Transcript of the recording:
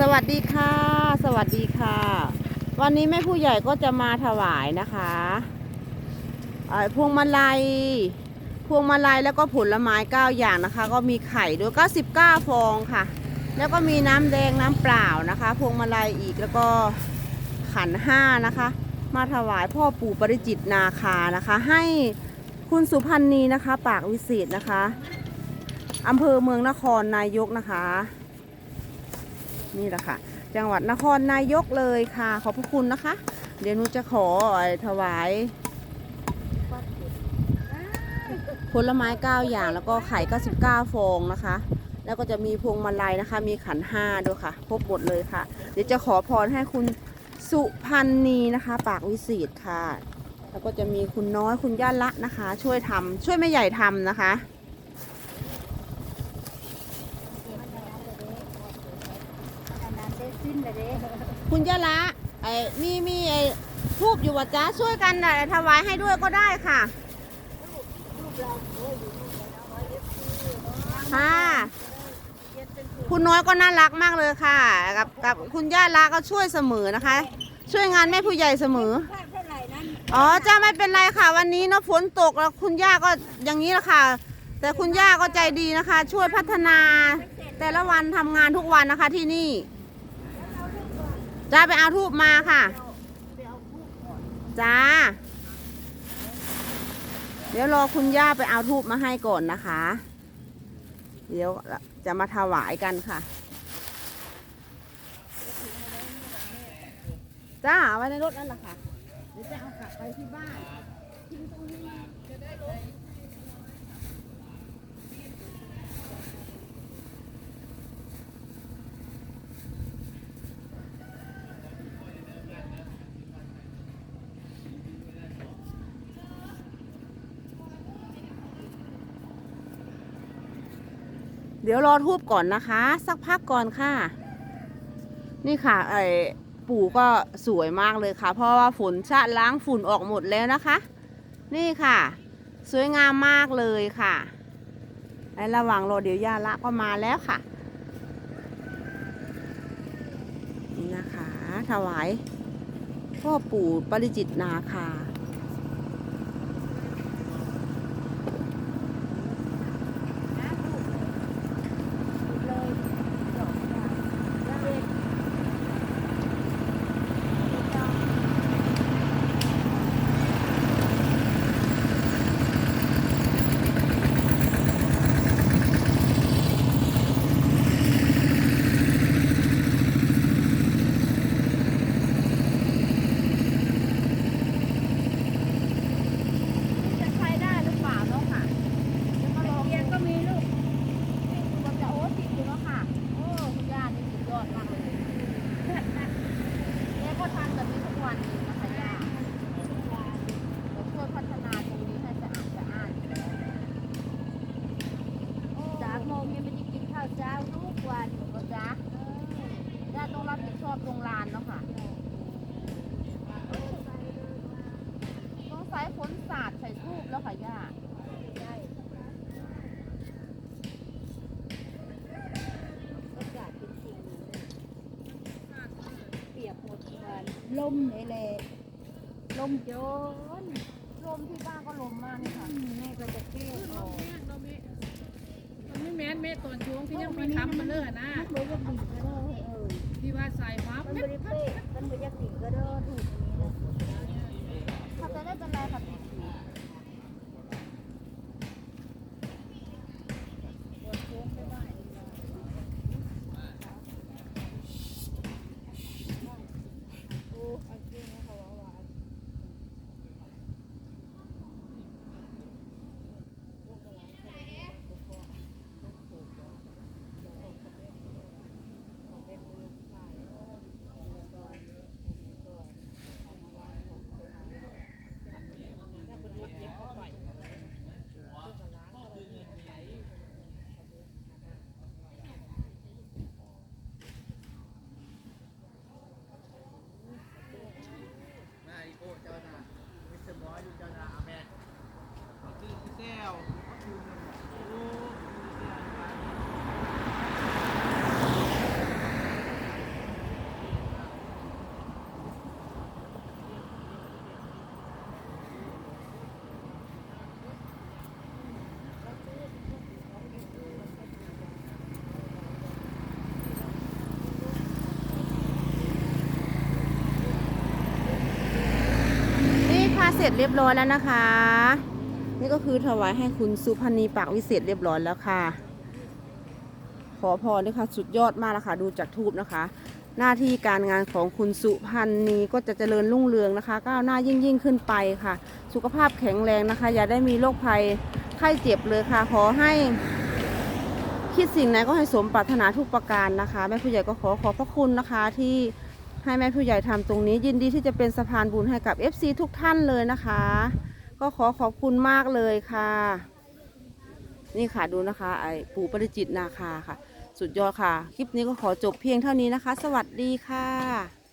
สวัสดีค่ะ สวัสดีค่ะ วันนี้แม่ผู้ใหญ่ก็จะมาถวายนะคะเอ่อพวงมาลัย พวงมาลัยแล้วก็ผลไม้9อย่างนะคะ ก็มีไข่ด้วย99ฟองค่ะ แล้วก็มีน้ำแดงน้ำเปล่านะคะ พวงมาลัยอีกแล้วก็ขันห้านะคะ มาถวายพ่อปู่ปริจิตนาคานะคะ ให้คุณสุพันธ์นีนะคะ ปากวิเศษนะคะอำเภอเมืองนครนายกนะคะ นี่แหละค่ะ จังหวัดนครนายกเลยค่ะ ขอบพระคุณนะคะ เดี๋ยวหนูจะขอถวาย ผลไม้9อย่างแล้วก็ไข่99ฟองนะคะ แล้วก็จะมีพวงมาลัยนะคะ มีขันห้าด้วยค่ะ ครบหมดเลยค่ะ เดี๋ยวจะขอพรให้คุณสุพันนีนะคะ ปากวิเศษค่ะ แล้วก็จะมีคุณน้อยคุณย่าละนะคะ ช่วยทำช่วยแม่ใหญ่ทำนะคะ อันนั้นได้สิ้น เลยเด้คุณย่าละไอ้มีมีไอ้ทูบอยู่วะจ๊ะช่วยกันน่ะถวายให้ด้วยก็ได้ค่ะลูกเราโอ้ยอยู่นู่นกันเอาไว้เอฟซีเนาะค่ะเย็นเป็นสุขคุณน้อยก็น่ารักมากเลยค่ะ กับกับคุณย่าละก็ช่วยเสมอนะคะ ช่วยงานแม่ผู้ใหญ่เสมออ๋อจ้าไม่เป็นไรค่ะ วันนี้เนาะฝนตกแล้วคุณย่าก็อย่างนี้แหละค่ะ แต่คุณย่าก็ใจดีนะคะ ช่วยพัฒนา แต่ละวันทำงานทุกวันนะคะที่นี่ จ้าไปเอาทูบมาค่ะ จ้า เดี๋ยวรอคุณย่าไปเอาทูบมาให้ก่อนนะคะ เดี๋ยวจะมาถวายกันค่ะ จ้าเอาไว้ในรถนั่นแหละค่ะ เดี๋ยวจะเอากลับไปที่บ้านทิ้งตรงนี้จะได้รถ เดี๋ยวรอทูบก่อนนะคะ สักพักก่อนค่ะ นี่ค่ะไอปู่ก็สวยมากเลยค่ะ เพราะว่าฝนชะล้างฝุ่นออกหมดแล้วนะคะ นี่ค่ะ สวยงามมากเลยค่ะในระหว่างรอเดี๋ยวย่าละก็มาแล้วค่ะ นี่นะคะ ถวายพ่อปู่ปริจิตนาคา นะลูกเลยดอกยางแล้วเอง จะใช้ได้หรือเปล่าเนาะค่ะจะมาลอง เทียนก็มีลูก ก็จะโอ้ติดอยู่เนาะค่ะ โอ้คุณย่านี่สุดยอดมากเลยแกก็ทำแบบนี้ทุกวันเลยนะคะย่าเราช่วยพัฒนาตรงนี้ให้สะอาดสะอาดอยู่แล้ว สามโมงยังไม่ได้กินข้าวเช้าทุกวัน ก็จ้าย่าต้องรับผิดชอบตรงลานเนาะค่ะต้องใส่ฝนสาดใส่ทูบแล้วค่ะย่า อากาศเป็นสิ่งนี้เปียกหมด วันลมเลยแหละลมโจนลมที่บ้านก็ลมมากเลยค่ะแม่ก็จะเก้ออกมันไม่แม้นแม่ตอนช่วงที่ยังไม่ทำมาเลยนะมันบ่อยากดิ่งก็ได้เออที่ว่าใส่ฟ้ามันบริเป้มันบ่ยากดิ่งก็ได้ถูกอันนี้นะเขาจะได้จะไรค่ะ เสร็จเรียบร้อยแล้วนะคะ นี่ก็คือถวายให้คุณสุพรรณีปากวิเศษเรียบร้อยแล้วค่ะ ขอพรด้วยค่ะสุดยอดมากแล้วค่ะ ดูจากทูบนะคะ หน้าที่การงานของคุณสุพรรณีก็จะเจริญรุ่งเรืองนะคะ ก้าวหน้ายิ่งยิ่งขึ้นไปค่ะ สุขภาพแข็งแรงนะคะ อย่าได้มีโรคภัยไข้เจ็บเลยค่ะ ขอให้คิดสิ่งไหนก็ให้สมปรารถนาทุกประการนะคะแม่ผู้ใหญ่ก็ขอขอบพระคุณนะคะที่ ให้แม่ผู้ใหญ่ทำตรงนี้ยินดีที่จะเป็นสะพานบุญให้กับ FC ทุกท่านเลยนะคะ ก็ขอขอบคุณมากเลยค่ะ นี่ค่ะดูนะคะไอ้ปู่ปริจิตนาคาค่ะ สุดยอดค่ะ คลิปนี้ก็ขอจบเพียงเท่านี้นะคะ สวัสดีค่ะ